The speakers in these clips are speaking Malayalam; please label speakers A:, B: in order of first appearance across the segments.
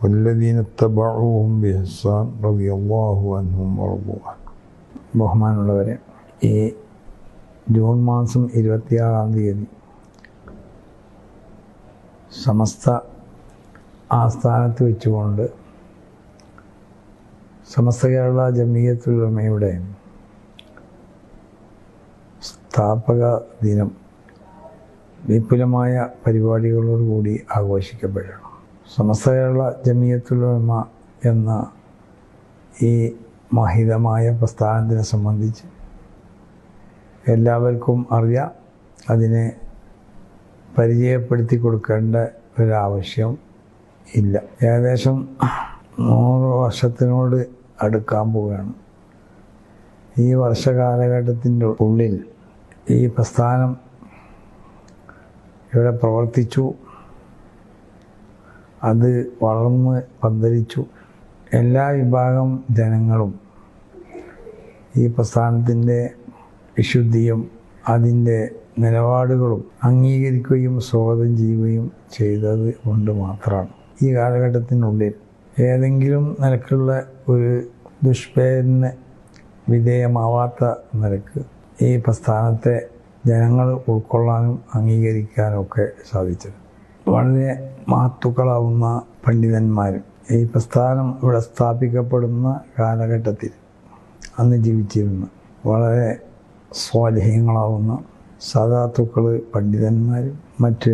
A: والذين اتبعوهم بإحسان رضي الله عنهم ورضوا عنه
B: ബഹുമാനമുള്ളവരെ ഈ ജൂൺ മാസം ഇരുപത്തിയാറാം തീയതി സമസ്ത ആസ്ഥാനത്ത് വെച്ചുകൊണ്ട് സമസ്ത കേരള ജമീയത്തുലമയുടെ സ്ഥാപക ദിനം വിപുലമായ പരിപാടികളോടുകൂടി ആഘോഷിക്കപ്പെടണം സമസ്ത കേരള ജമീയത്തുലമ എന്ന ഈ മഹിതമായ പ്രസ്ഥാനത്തിനെ സംബന്ധിച്ച് എല്ലാവർക്കും അറിയാം. അതിനെ പരിചയപ്പെടുത്തി കൊടുക്കേണ്ട ഒരാവശ്യം ഇല്ല. ഏകദേശം നൂറ് വർഷത്തിനോട് അടുക്കാൻ പോവുകയാണ്. ഈ വർഷ കാലഘട്ടത്തിന്റെ ഉള്ളിൽ ഈ പ്രസ്ഥാനം ഇവിടെ പ്രവർത്തിച്ചു. അത് വളർന്ന് പന്തലിച്ചു. എല്ലാ വിഭാഗം ജനങ്ങളും ഈ പ്രസ്ഥാനത്തിന്റെ വിശുദ്ധിയും അതിന്റെ നിലപാടുകളും അംഗീകരിക്കുകയും സ്വാഗതം ചെയ്യുകയും ചെയ്തത് കൊണ്ട് മാത്രമാണ്. ഈ കാലഘട്ടത്തിനുള്ളിൽ ഏതെങ്കിലും നിലക്കുള്ള ഒരു ദുഷ്പേരിന് വിധേയമാവാത്ത നിലയ്ക്ക് ഈ പ്രസ്ഥാനത്തെ ജനങ്ങൾ ഉൾക്കൊള്ളാനും അംഗീകരിക്കാനും ഒക്കെ സാധിച്ചത്. വളരെ മാത്തുക്കളാവുന്ന പണ്ഡിതന്മാരും. ഈ പ്രസ്ഥാനം ഇവിടെ സ്ഥാപിക്കപ്പെടുന്ന കാലഘട്ടത്തിൽ അന്ന് ജീവിച്ചിരുന്ന വളരെ സ്വാലഹ്യങ്ങളാവുന്ന സദാത്തുക്കൾ പണ്ഡിതന്മാരും മറ്റ്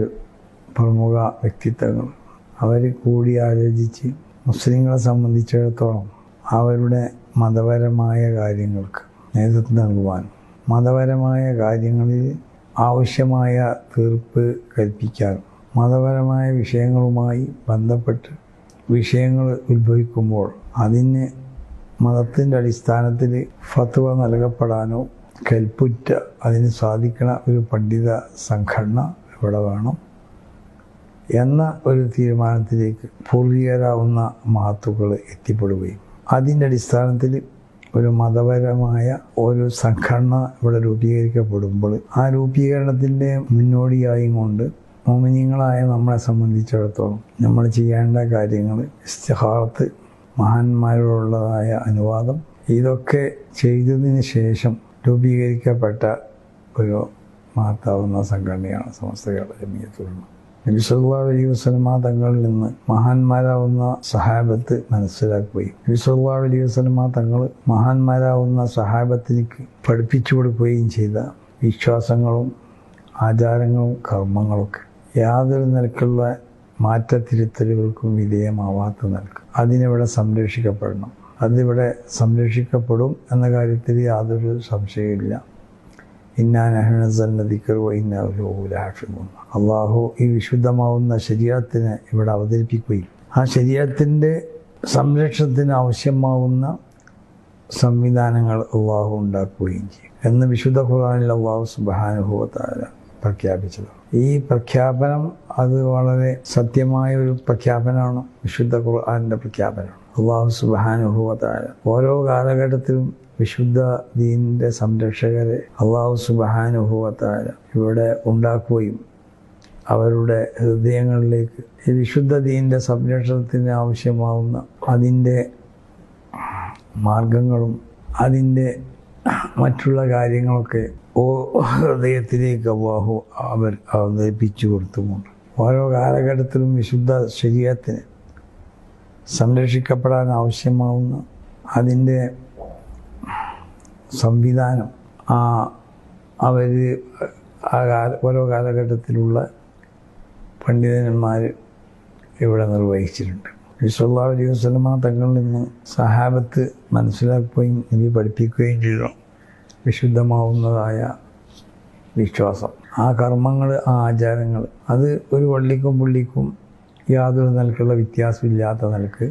B: പ്രമുഖ വ്യക്തിത്വങ്ങൾ അവർ കൂടി ആലോചിച്ച് മുസ്ലിങ്ങളെ സംബന്ധിച്ചിടത്തോളം അവരുടെ മതപരമായ കാര്യങ്ങൾക്ക് നേതൃത്വം നൽകുവാൻ മതപരമായ കാര്യങ്ങളിൽ ആവശ്യമായ തീർപ്പ് കൽപ്പിക്കാനും മതപരമായ വിഷയങ്ങളുമായി ബന്ധപ്പെട്ട് വിഷയങ്ങൾ ഉത്ഭവിക്കുമ്പോൾ അതിന് മതത്തിന്റെ അടിസ്ഥാനത്തിൽ ഫത്വ നൽകപ്പെടാനോ കൽപ്പുറ്റ അതിന് സാധിക്കണ ഒരു പണ്ഡിത സംഘടന ഇവിടെ വേണം എന്ന ഒരു തീരുമാനത്തിലേക്ക് പൂർവികരാവുന്ന മാത്തുകൾ എത്തിപ്പെടുകയും അതിന്റെ അടിസ്ഥാനത്തിൽ ഒരു മതപരമായ ഒരു സംഘടന ഇവിടെ രൂപീകരിക്കപ്പെടുമ്പോൾ ആ രൂപീകരണത്തിന്റെ മുന്നോടിയായും കൊണ്ട് മോമിനിയങ്ങളായ നമ്മളെ സംബന്ധിച്ചിടത്തോളം നമ്മൾ ചെയ്യേണ്ട കാര്യങ്ങൾ ഇസ്തിഹാർത്ത് മഹാന്മാരോടുള്ളതായ അനുവാദം ഇതൊക്കെ ചെയ്തതിന് ശേഷം രൂപീകരിക്കപ്പെട്ട ഒരു മഹത്താവുന്ന സംഘടനയാണ് സമസ്ത കേരള ജമീയത്തുള്ള നബി സല്ലാ അലൈഹി വസ്ലമ തങ്ങളിൽ നിന്ന് മഹാന്മാരാവുന്ന സഹാബത്ത് മനസ്സിലാക്കുകയും നബി സല്ലാ അലൈഹി വസ്ലമ തങ്ങൾ മഹാന്മാരാവുന്ന സഹാബത്തിലേക്ക് പഠിപ്പിച്ചു കൊടുക്കുകയും ചെയ്ത വിശ്വാസങ്ങളും ആചാരങ്ങളും കർമ്മങ്ങളൊക്കെ യാതൊരു നിലക്കുള്ള മാറ്റത്തിരുത്തലുകൾക്കും വിധേയമാവാത്ത നിലയ്ക്ക്. അതിനിവിടെ സംരക്ഷിക്കപ്പെടണം. അതിവിടെ സംരക്ഷിക്കപ്പെടും എന്ന കാര്യത്തിൽ യാതൊരു സംശയമില്ല അള്ളാഹു ഈ വിശുദ്ധമാവുന്ന ശരീരത്തിന് ഇവിടെ അവതരിപ്പിക്കുകയും ആ ശരീരത്തിന്റെ സംരക്ഷണത്തിന് ആവശ്യമാവുന്ന സംവിധാനങ്ങൾ അള്ളാഹു ഉണ്ടാക്കുകയും ചെയ്യും. എന്ന് വിശുദ്ധ ഖുർആാനിൽ അള്ളാഹു സുബാനുഭവത്താല പ്രഖ്യാപിച്ചത്. ഈ പ്രഖ്യാപനം അത് വളരെ സത്യമായ ഒരു പ്രഖ്യാപനമാണ്. വിശുദ്ധ ഖുർആാനിന്റെ പ്രഖ്യാപനമാണ്. അള്ളാഹു സുബാനുഭവത്തായ ഓരോ കാലഘട്ടത്തിലും വിശുദ്ധ ദീനിന്റെ സംരക്ഷകരെ അള്ളാഹു സുബാനുഭവത്താല ഇവിടെ ഉണ്ടാക്കുകയും അവരുടെ ഹൃദയങ്ങളിലേക്ക് ഈ വിശുദ്ധ ദീനിന്റെ സംരക്ഷണത്തിന് ആവശ്യമാവുന്ന അതിന്റെ മാർഗങ്ങളും അതിന്റെ മറ്റുള്ള കാര്യങ്ങളൊക്കെ ഓ ഹൃദയത്തിലേക്ക് അള്ളാഹു അവർ അവതരിപ്പിച്ചു കൊടുത്തുമുണ്ട് ഓരോ കാലഘട്ടത്തിലും വിശുദ്ധ ശരീരത്തിന് സംരക്ഷിക്കപ്പെടാൻ ആവശ്യമാവുന്ന അതിന്റെ സംവിധാനം ആ അവർ ആ കാല ഓരോ കാലഘട്ടത്തിലുള്ള പണ്ഡിതന്മാർ ഇവിടെ നിർവഹിച്ചിട്ടുണ്ട്. വിശ്വല്ലാ അലൈഹി വസ്ലമ തങ്ങളിൽ നിന്ന് സഹാബത്ത് മനസ്സിലാക്കുകയും നബി പഠിപ്പിക്കുകയും ചെയ്തു. വിശുദ്ധമാവുന്നതായ വിശ്വാസം. ആ കർമ്മങ്ങൾ ആ ആചാരങ്ങൾ അത് ഒരു വള്ളിക്കും പുള്ളിക്കും യാതൊരു നിലക്കുള്ള വ്യത്യാസമില്ലാത്ത നിലയ്ക്ക്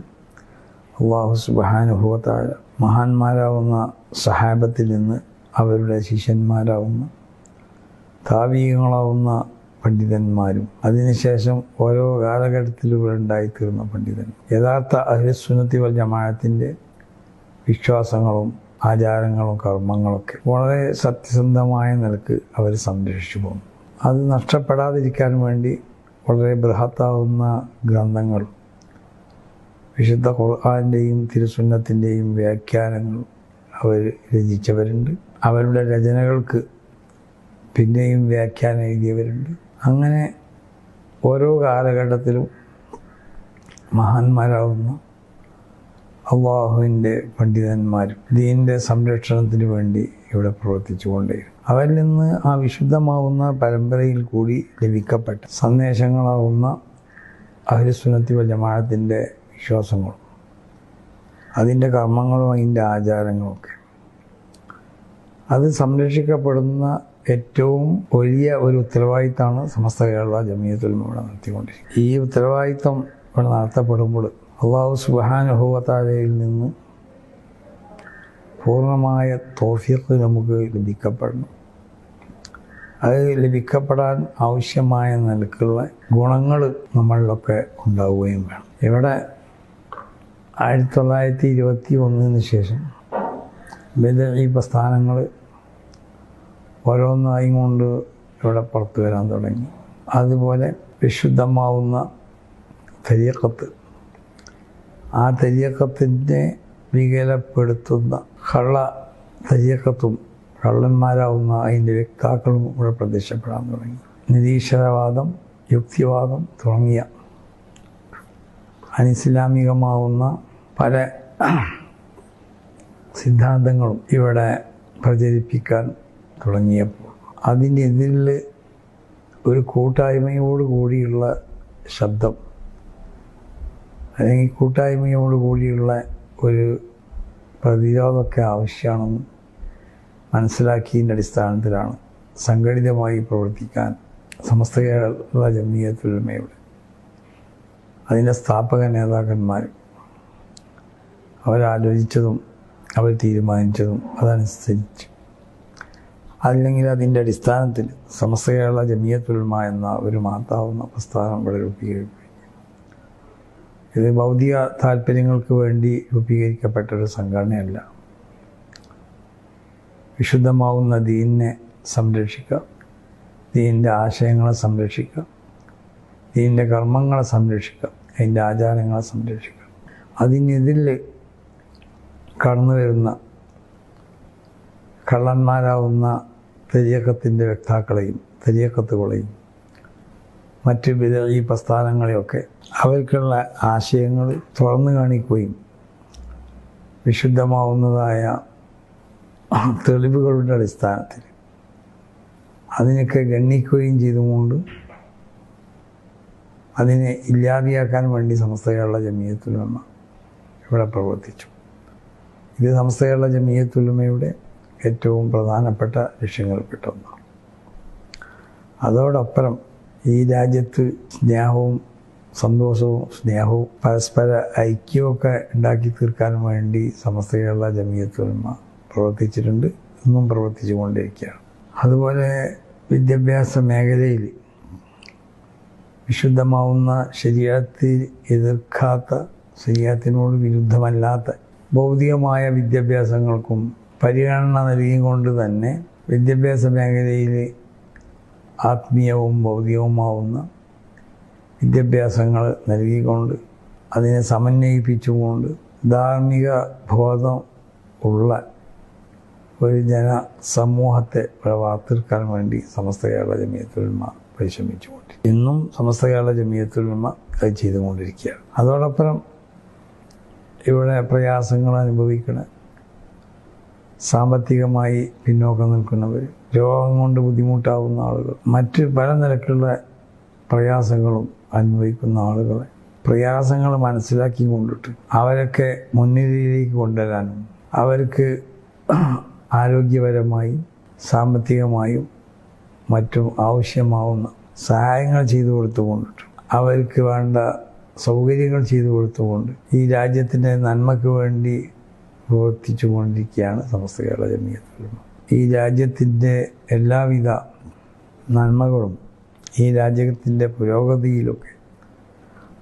B: അള്ളാഹു സുബാനുഭവത്തായ മഹാന്മാരാവുന്ന സഹാബത്തിൽ നിന്ന് അവരുടെ ശിഷ്യന്മാരാവുന്ന താവീകങ്ങളാവുന്ന പണ്ഡിതന്മാരും അതിനുശേഷം ഓരോ കാലഘട്ടത്തിലൂടെ ഉണ്ടായിത്തീർന്ന പണ്ഡിതൻ യഥാർത്ഥ അഹ്ലസുന്നത്തി വൽ ജമാഅത്തിന്റെ വിശ്വാസങ്ങളും ആചാരങ്ങളും കർമ്മങ്ങളൊക്കെ വളരെ സത്യസന്ധമായ നിലയ്ക്ക് അവർ സംരക്ഷിച്ചു പോകുന്നു. അത് നഷ്ടപ്പെടാതിരിക്കാൻ വേണ്ടി വളരെ ബൃഹത്താവുന്ന ഗ്രന്ഥങ്ങൾ വിശുദ്ധ ഖുർആാന്റെയും തിരുസുന്നത്തിന്റെയും വ്യാഖ്യാനങ്ങൾ അവർ രചിച്ചവരുണ്ട്. അവരുടെ രചനകൾക്ക് പിന്നെയും വ്യാഖ്യാനം എഴുതിയവരുണ്ട്. അങ്ങനെ ഓരോ കാലഘട്ടത്തിലും മഹാന്മാരാകുന്ന അള്ളാഹുവിന്റെ പണ്ഡിതന്മാരും ദീനിന്റെ സംരക്ഷണത്തിന് വേണ്ടി ഇവിടെ പ്രവർത്തിച്ചു കൊണ്ടേയിരുന്നു. അവരിൽ നിന്ന് ആ വിശുദ്ധമാവുന്ന പരമ്പരയിൽ കൂടി ലഭിക്കപ്പെട്ട സന്ദേശങ്ങളാവുന്ന അഹ്ലുസുന്നത്തി വൽ ജമാഅത്തിന്റെ വിശ്വാസങ്ങളും അതിന്റെ കർമ്മങ്ങളും അതിന്റെ ആചാരങ്ങളൊക്കെ അത് സംരക്ഷിക്കപ്പെടുന്ന ഏറ്റവും വലിയ ഒരു ഉത്തരവാദിത്തമാണ് സമസ്ത കേരള ജമീയത്തുൽ ഇവിടെ നടത്തിക്കൊണ്ടിരിക്കുന്നത്. ഈ ഉത്തരവാദിത്തം ഇവിടെ നടത്തപ്പെടുമ്പോൾ അള്ളാഹു സുബാനുഭവത്താലയിൽ നിന്ന് പൂർണമായ തോഫിയത്ത് നമുക്ക് ലഭിക്കപ്പെടണം. അത് ലഭിക്കപ്പെടാൻ ആവശ്യമായ നിലക്കുള്ള ഗുണങ്ങൾ നമ്മളിലൊക്കെ ഉണ്ടാവുകയും വേണം. ഇവിടെ ആയിരത്തി തൊള്ളായിരത്തി ഇരുപത്തി ഒന്നിന് ശേഷം ഈ പ്രസ്ഥാനങ്ങൾ ഓരോന്നായും കൊണ്ട് ഇവിടെ പുറത്തു വരാൻ തുടങ്ങി. അതുപോലെ വിശുദ്ധമാവുന്ന തരിയക്കത്ത് ആ തെയ്യക്കത്തിനെ വികലപ്പെടുത്തുന്ന കള്ള തെയ്യക്കത്തും കള്ളന്മാരാവുന്ന അതിന്റെ വ്യക്താക്കളും ഇവിടെ പ്രത്യക്ഷപ്പെടാൻ തുടങ്ങി. നിരീശ്വരവാദം യുക്തിവാദം തുടങ്ങിയ അനിസ്ലാമികമാവുന്ന പല സിദ്ധാന്തങ്ങളും ഇവിടെ പ്രചരിപ്പിക്കാൻ തുടങ്ങിയപ്പോൾ അതിനെതിരിൽ ഒരു കൂട്ടായ്മയോടുകൂടിയുള്ള ശബ്ദം അല്ലെങ്കിൽ കൂട്ടായ്മയോട് കൂടിയുള്ള ഒരു പ്രതിരോധമൊക്കെ ആവശ്യമാണെന്ന് മനസ്സിലാക്കിയതിന്റെ അടിസ്ഥാനത്തിലാണ് സംഘടിതമായി പ്രവർത്തിക്കാൻ സമസ്ത കേരള ജമീയത്തുലമയുടെ അതിന്റെ സ്ഥാപക നേതാക്കന്മാർ അവരാലോചിച്ചതും അവർ തീരുമാനിച്ചതും അതനുസരിച്ച്. അല്ലെങ്കിൽ അതിന്റെ അടിസ്ഥാനത്തിൽ സമസ്ത കേരള ജമിയത്തുൽമ എന്ന ഒരു മാതാവുന്ന പ്രസ്ഥാനം ഇവിടെ രൂപീകരിക്കും. ഇത് ഭൗതിക താല്പര്യങ്ങൾക്ക് വേണ്ടി രൂപീകരിക്കപ്പെട്ട ഒരു സംഘടനയല്ല. വിശുദ്ധമാവുന്ന ദീനിനെ സംരക്ഷിക്കുക ദീനിന്റെ ആശയങ്ങളെ സംരക്ഷിക്കുക ദീനിന്റെ കർമ്മങ്ങളെ സംരക്ഷിക്കുക അതിന്റെ ആചാരങ്ങളെ സംരക്ഷിക്കുക. അതിനെതിരിൽ കടന്നു വരുന്ന കള്ളന്മാരാവുന്ന തെരിയക്കത്തിന്റെ വ്യക്താക്കളെയും തെരിയക്കത്തുകളെയും മറ്റ് ഈ പ്രസ്ഥാനങ്ങളെയൊക്കെ അവർക്കുള്ള ആശയങ്ങൾ തുറന്നു കാണിക്കുകയും വിശുദ്ധമാവുന്നതായ തെളിവുകളുടെ അടിസ്ഥാനത്തിൽ അതിനൊക്കെ ഗണ്ണിക്കുകയും ചെയ്തുകൊണ്ട് അതിനെ ഇല്ലാതെയാക്കാൻ വേണ്ടി സംസ്ഥ കേരള ജമീയത്തുലമ ഇവിടെ പ്രവർത്തിച്ചു. ഇത് സംസ്ഥ കേരള ജമീയത്തുലമയുടെ ഏറ്റവും പ്രധാനപ്പെട്ട ലക്ഷ്യങ്ങളിൽപ്പെട്ട ഒന്നാണ് അതോടൊപ്പം ഈ രാജ്യത്ത് സ്നേഹവും സന്തോഷവും സ്നേഹവും പരസ്പര ഐക്യമൊക്കെ ഉണ്ടാക്കി തീർക്കാൻ വേണ്ടി സമസ്ത കേരള ജമീയത്തുലമ പ്രവർത്തിച്ചിട്ടുണ്ട് ഇന്നും പ്രവർത്തിച്ചു കൊണ്ടിരിക്കുകയാണ് അതുപോലെ വിദ്യാഭ്യാസ മേഖലയിൽ വിശുദ്ധമാവുന്ന ശരീരത്തിൽ എതിർക്കാത്ത ശരീരത്തിനോട് വിരുദ്ധമല്ലാത്ത ഭൗതികമായ വിദ്യാഭ്യാസങ്ങൾക്കും പരിഗണന നൽകിക്കൊണ്ട് തന്നെ വിദ്യാഭ്യാസ മേഖലയിൽ ആത്മീയവും ഭൗതികവുമാവുന്ന വിദ്യാഭ്യാസങ്ങൾ നൽകിക്കൊണ്ട് അതിനെ സമന്വയിപ്പിച്ചുകൊണ്ട് ധാർമ്മിക ബോധം ഉള്ള ഒരു ജന സമൂഹത്തെ വാർത്തെടുക്കാൻ വേണ്ടി സമസ്ത കേരള ജമീയത്തുൽമ പരിശ്രമിച്ചുകൊണ്ട്. ഇന്നും സമസ്ത കേരള ജമീയത്തുൽമ അത് ചെയ്തുകൊണ്ടിരിക്കുകയാണ്. അതോടൊപ്പം ഇവിടെ പ്രയാസങ്ങൾ അനുഭവിക്കുന്ന സാമ്പത്തികമായി പിന്നോക്കം നിൽക്കുന്നവർ രോഗം കൊണ്ട് ബുദ്ധിമുട്ടാവുന്ന ആളുകൾ മറ്റ് പല നിരക്കുള്ള പ്രയാസങ്ങളും അനുഭവിക്കുന്ന ആളുകളെ പ്രയാസങ്ങൾ മനസ്സിലാക്കി കൊണ്ടിട്ട് അവരൊക്കെ മുൻനിരയിലേക്ക് കൊണ്ടുവരാനും അവർക്ക് ആരോഗ്യപരമായി സാമ്പത്തികമായും മറ്റും ആവശ്യമാവുന്ന സഹായങ്ങൾ ചെയ്തു കൊടുത്തുകൊണ്ടിട്ട് അവർക്ക് വേണ്ട സൗകര്യങ്ങൾ ചെയ്തു കൊടുത്തുകൊണ്ട് ഈ രാജ്യത്തിന്റെ നന്മയ്ക്ക് വേണ്ടി പ്രവർത്തിച്ചു കൊണ്ടിരിക്കുകയാണ് സമസ്ത കേരള ജമീയത്തുലമ ഈ രാജ്യത്തിന്റെ എല്ലാവിധ നന്മകളും ഈ രാജ്യത്തിന്റെ പുരോഗതിയിലൊക്കെ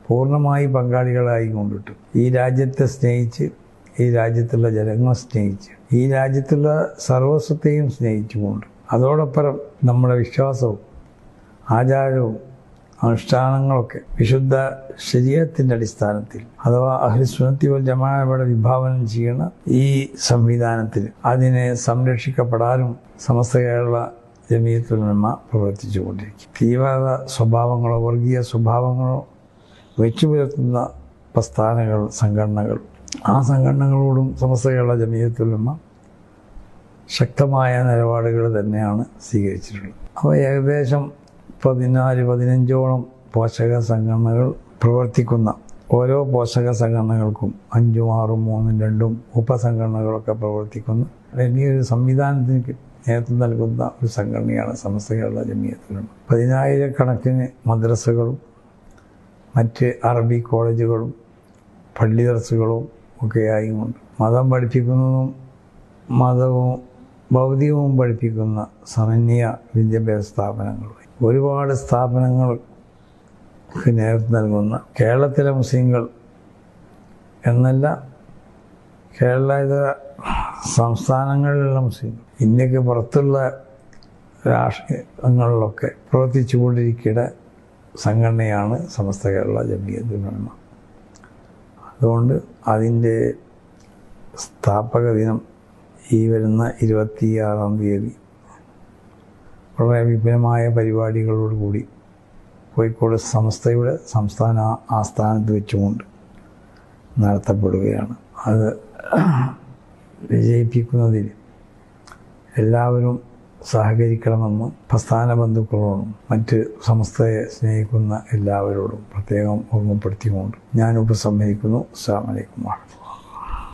B: പൂർണമായി പങ്കാളികളായി കൊണ്ടിട്ട്. ഈ രാജ്യത്തെ സ്നേഹിച്ച് ഈ രാജ്യത്തുള്ള ജനങ്ങളെ സ്നേഹിച്ച് ഈ രാജ്യത്തുള്ള സർവസ്വത്തെയും സ്നേഹിച്ചുകൊണ്ട് അതോടൊപ്പം നമ്മുടെ വിശ്വാസവും ആചാരവും അനുഷ്ഠാനങ്ങളൊക്കെ വിശുദ്ധ ശരീരത്തിന്റെ അടിസ്ഥാനത്തിൽ അഥവാ അഹ്ലിസുനത്തി വൽ ജമാഅയുടെ വിഭാവനം ചെയ്യുന്ന ഈ സംവിധാനത്തിൽ അതിനെ സംരക്ഷിക്കപ്പെടാനും സമസ്ത കേരള പ്രവർത്തിച്ചു കൊണ്ടിരിക്കും തീവ്രത സ്വഭാവങ്ങളോ വർഗീയ സ്വഭാവങ്ങളോ വെച്ചു പുലർത്തുന്ന പ്രസ്ഥാനങ്ങൾ സംഘടനകൾ. ആ സംഘടനകളോടും സമസ്ത കേരള ജമീയത്തുലമ ശക്തമായ നിലപാടുകൾ തന്നെയാണ് സ്വീകരിച്ചിട്ടുള്ളത്. അപ്പോൾ ഏകദേശം പതിനാല് പതിനഞ്ചോളം പോഷക സംഘടനകൾ പ്രവർത്തിക്കുന്ന ഓരോ പോഷക സംഘടനകൾക്കും അഞ്ചും ആറും മൂന്നും രണ്ടും ഉപസംഘടനകളൊക്കെ പ്രവർത്തിക്കുന്ന. ഒരു സംവിധാനത്തിന് നേതൃത്വം നൽകുന്ന ഒരു സംഘടനയാണ് സമസ്ത കേരള ജമീയത്തിലുണ്ട് പതിനായിരക്കണക്കിന് മദ്രസകളും മറ്റ് അറബി കോളേജുകളും പള്ളി ദർസുകളും ഒക്കെയായി കൊണ്ട് മതം പഠിപ്പിക്കുന്നതും മതവും ഭൗതികവും പഠിപ്പിക്കുന്ന സമന്യ വിദ്യാഭ്യാസ സ്ഥാപനങ്ങൾ ഒരുപാട് സ്ഥാപനങ്ങൾക്ക് നേതൃത്വം നൽകുന്ന കേരളത്തിലെ മുസ്ലിങ്ങൾ എന്നല്ല കേരള ഇതര സംസ്ഥാനങ്ങളിലുള്ള മുസ്ലിങ്ങൾ. ഇന്ത്യയ്ക്ക് പുറത്തുള്ള രാഷ്ട്രങ്ങളിലൊക്കെ പ്രവർത്തിച്ചു കൊണ്ടിരിക്കുന്ന സംഘടനയാണ് സമസ്ത കേരള ജമീയത്തുലമ അതുകൊണ്ട് അതിന്റെ സ്ഥാപക ദിനം ഈ വരുന്ന ഇരുപത്തിയാറാം തീയതി വളരെ വിപുലമായ പരിപാടികളോടുകൂടി കോഴിക്കോട് സംസ്ഥയുടെ സംസ്ഥാന ആസ്ഥാനത്ത് വെച്ചുകൊണ്ട് നടത്തപ്പെടുകയാണ്. അത് വിജയിപ്പിക്കുന്നതിൽ എല്ലാവരും സഹകരിക്കണമെന്ന് പ്രസ്ഥാന ബന്ധുക്കളോടും മറ്റ് സംസ്ഥയെ സ്നേഹിക്കുന്ന എല്ലാവരോടും പ്രത്യേകം ഓർമ്മപ്പെടുത്തിക്കൊണ്ട് ഞാൻ ഉപസംഹരിക്കുന്നു. അസ്സാം വലൈക്കും വാഹമത്തുള്ള